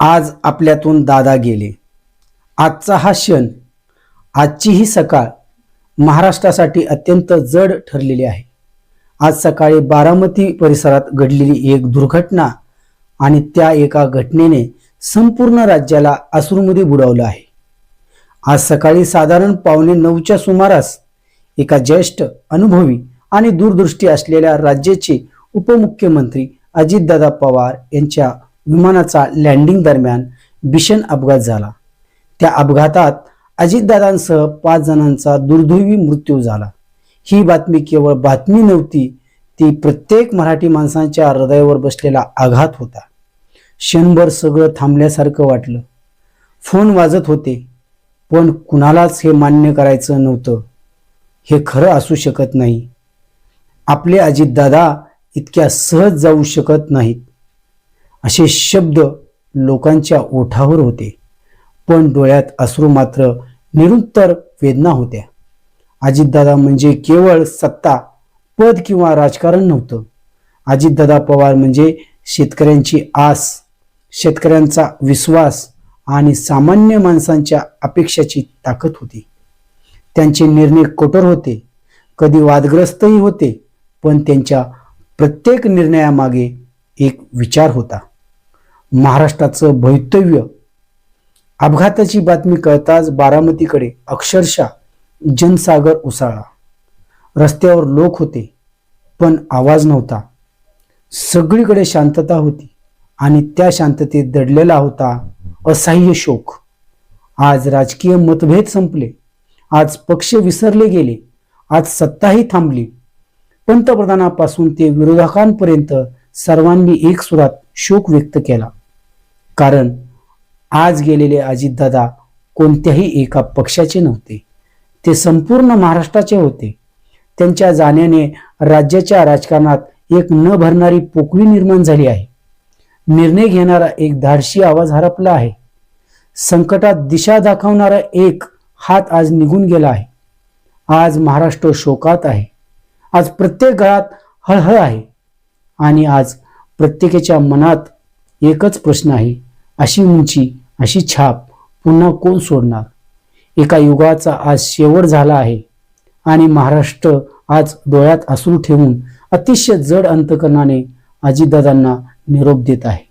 आज आपल्यातून दादा गेले. आजचा हा क्षण आजची ही सकाळ महाराष्ट्रासाठी अत्यंत जड ठरलेली आहे. आज सकाळी बारामती परिसरात घडलेली एक दुर्घटना आणि त्या एका घटनेने संपूर्ण राज्याला अश्रूमध्ये बुडवलं आहे. आज सकाळी साधारण पावणे नऊच्या सुमारास एका ज्येष्ठ अनुभवी आणि दूरदृष्टी असलेल्या राज्याचे उपमुख्यमंत्री अजितदादा पवार यांच्या विमानाचा लँडिंग दरम्यान भीषण अपघात झाला. त्या अपघातात अजितदादांसह पाच जणांचा दुर्दैवी मृत्यू झाला. ही बातमी केवळ बातमी नव्हती ती प्रत्येक मराठी माणसांच्या हृदयावर बसलेला आघात होता. क्षणभर सगळं थांबल्यासारखं वाटलं. फोन वाजत होते पण कुणालाच हे मान्य करायचं नव्हतं. हे खरं असू शकत नाही. आपले अजितदादा इतक्या सहज जाऊ शकत नाहीत. असे शब्द लोकांच्या ओठावर होते. पण डोळ्यात अश्रू मात्र निरुत्तर वेदना होत्या. अजितदादा म्हणजे केवळ सत्ता पद किंवा राजकारण नव्हतं. अजितदादा पवार म्हणजे शेतकऱ्यांची आस शेतकऱ्यांचा विश्वास आणि सामान्य माणसांच्या अपेक्षाची ताकद होती. त्यांचे निर्णय कठोर होते. कधी वादग्रस्तही होते पण त्यांच्या प्रत्येक निर्णयामागे एक विचार होता. महाराष्ट्राचं भवितव्य. अपघाताची बातमी कळताच बारामतीकडे अक्षरशः जनसागर उसळला. रस्त्यावर लोक होते पण आवाज नव्हता. सगळीकडे शांतता होती आणि त्या शांततेत दडलेला होता असह्य शोक. आज राजकीय मतभेद संपले आज पक्ष विसरले गेले आज सत्ताही थांबली. पंतप्रधानापासून ते विरोधकांपर्यंत सर्वांनी एक सुरात शोक व्यक्त केला. कारण आज गेलेले अजितदादा कोणत्याही एका पक्षाचे नव्हते. ते संपूर्ण महाराष्ट्राचे होते. त्यांच्या जाण्याने राज्याच्या राजकारणात एक न भरणारी पोकळी निर्माण झाली आहे. निर्णय घेणारा एक धाडशी आवाज हरपला आहे. संकटात दिशा दाखवणारा एक हात आज निघून गेला आहे. आज महाराष्ट्र शोकात आहे. आज प्रत्येक घरात हळहळ आहे. आणि आज प्रत्येकाच्या मनात एकच प्रश्न आहे. अशी उंची अशी छाप पुन्हा कोण सोडणार? एका युगाचा आज शेवट झाला आहे आणि महाराष्ट्र आज डोळ्यात अश्रू ठेवून अतिशय जड अंतकरणाने अजितदादांना निरोप देत आहे.